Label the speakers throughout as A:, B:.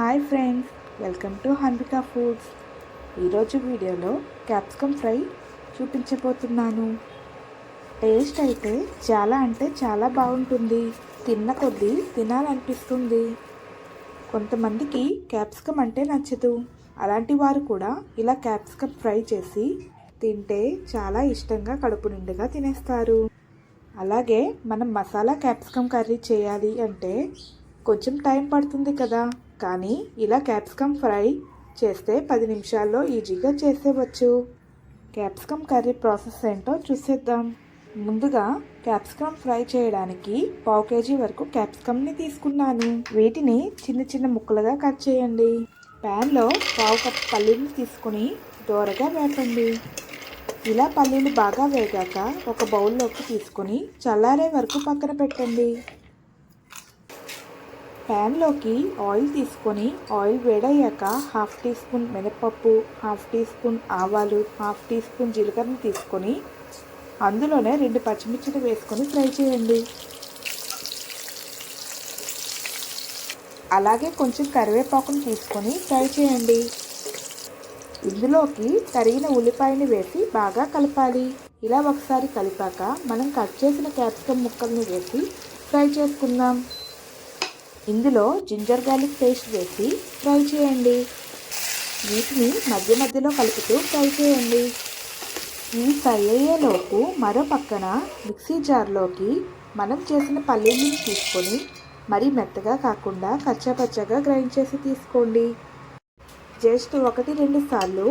A: Hi friends welcome to Hanvika foods. ఈరోజు వీడియోలో capsicum fry చూపించబోతున్నాను. టేస్ట్ అయితే చాలా అంటే చాలా బాగుంటుంది. తిన్న కొద్దీ తినాలనిపిస్తుంది. కొంతమందికి క్యాప్సికమ్ అంటే నచ్చదు. అలాంటి వారు కూడా ఇలా క్యాప్సికమ్ ఫ్రై చేసి తింటే చాలా ఇష్టంగా కడుపు నిండుగా తినేస్తారు. అలాగే మనం మసాలా క్యాప్సికమ్ కర్రీ చేయాలి అంటే కొంచెం టైం పడుతుంది కదా. కానీ ఇలా క్యాప్సికమ్ ఫ్రై చేస్తే పది నిమిషాల్లో ఈజీగా చేసేవచ్చు. క్యాప్సికమ్ కర్రీ ప్రాసెస్ ఏంటో చూసేద్దాం. ముందుగా క్యాప్సికమ్ ఫ్రై చేయడానికి పావు కేజీ వరకు క్యాప్సికమ్ని తీసుకున్నాను. వీటిని చిన్న చిన్న ముక్కలుగా కట్ చేయండి. ప్యాన్లో పావు కప్పు పల్లీలు తీసుకుని దోరగా వేపండి. ఇలా పల్లీలు బాగా వేగాక ఒక బౌల్లోకి తీసుకొని చల్లారే వరకు పక్కన పెట్టండి. ప్యాన్లోకి ఆయిల్ తీసుకొని ఆయిల్ వేడయ్యాక హాఫ్ టీ స్పూన్ మినపప్పు హాఫ్ టీ స్పూన్ ఆవాలు హాఫ్ టీ స్పూన్ జీలకర్రని తీసుకొని అందులోనే రెండు పచ్చిమిర్చిని వేసుకొని ఫ్రై చేయండి. అలాగే కొంచెం కరివేపాకును తీసుకొని ఫ్రై చేయండి. ఇందులోకి తరిగిన ఉల్లిపాయని వేసి బాగా కలపాలి. ఇలా ఒకసారి కలిపాక మనం కట్ చేసిన క్యాప్సికమ్ ముక్కల్ని వేసి ఫ్రై చేసుకుందాం. ఇందులో జింజర్ గార్లిక్ పేస్ట్ వేసి ఫ్రై చేయండి. వీటిని మధ్య మధ్యలో కలుపుతూ ఫ్రై చేయండి. ఇవి ఫ్రై అయ్యేలోపు మరో పక్కన మిక్సీ జార్లోకి మనం చేసిన పల్లీలను తీసుకొని మరీ మెత్తగా కాకుండా కచ్చాపచ్చగా గ్రైండ్ చేసి తీసుకోండి. జస్ట్ ఒకటి రెండు సార్లు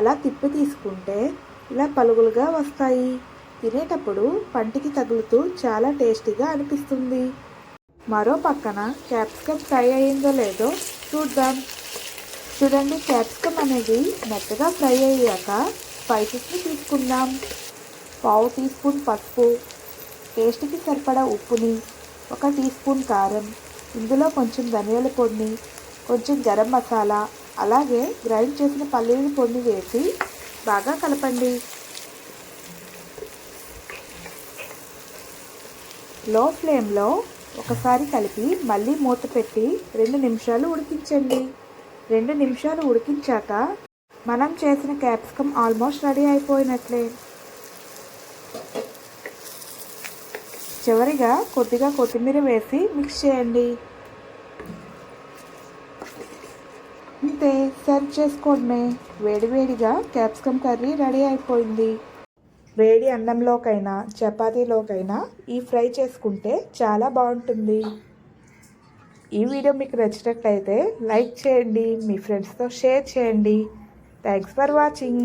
A: అలా తిప్పి తీసుకుంటే ఇలా పలుగులుగా వస్తాయి. తినేటప్పుడు పంటికి తగులుతూ చాలా టేస్టీగా అనిపిస్తుంది. మరో పక్కన క్యాప్సికమ్ ఫ్రై అయిందో లేదో చూద్దాం. చూడండి క్యాప్సికమ్ అనేది మెత్తగా ఫ్రై అయ్యాక స్పైసెస్ని తీసుకుందాం. పావు టీ స్పూన్ పసుపు టేస్ట్కి సరిపడా ఉప్పుని ఒక టీ స్పూన్ కారం ఇందులో కొంచెం ధనియాల పొడిని కొంచెం గరం మసాలా అలాగే గ్రైండ్ చేసిన పల్లీల పొడిని వేసి బాగా కలపండి. లో ఫ్లేమ్లో ఒకసారి కలిపి మళ్ళీ మూత పెట్టి రెండు నిమిషాలు ఉడికించండి. రెండు నిమిషాలు ఉడికించాక మనం చేసిన క్యాప్సికమ్ ఆల్మోస్ట్ రెడీ అయిపోయినట్లే. చివరిగా కొద్దిగా కొత్తిమీర వేసి మిక్స్ చేయండి. అంతే సర్వ్ చేసుకోవడమే వేడివేడిగా క్యాప్సికమ్ కర్రీ రెడీ అయిపోయింది. వేడి అన్నంలోకైనా చపాతీలోకైనా ఈ ఫ్రై చేసుకుంటే చాలా బాగుంటుంది. ఈ వీడియో మీకు నచ్చినట్లయితే లైక్ చేయండి మీ ఫ్రెండ్స్తో షేర్ చేయండి. Thanks for watching.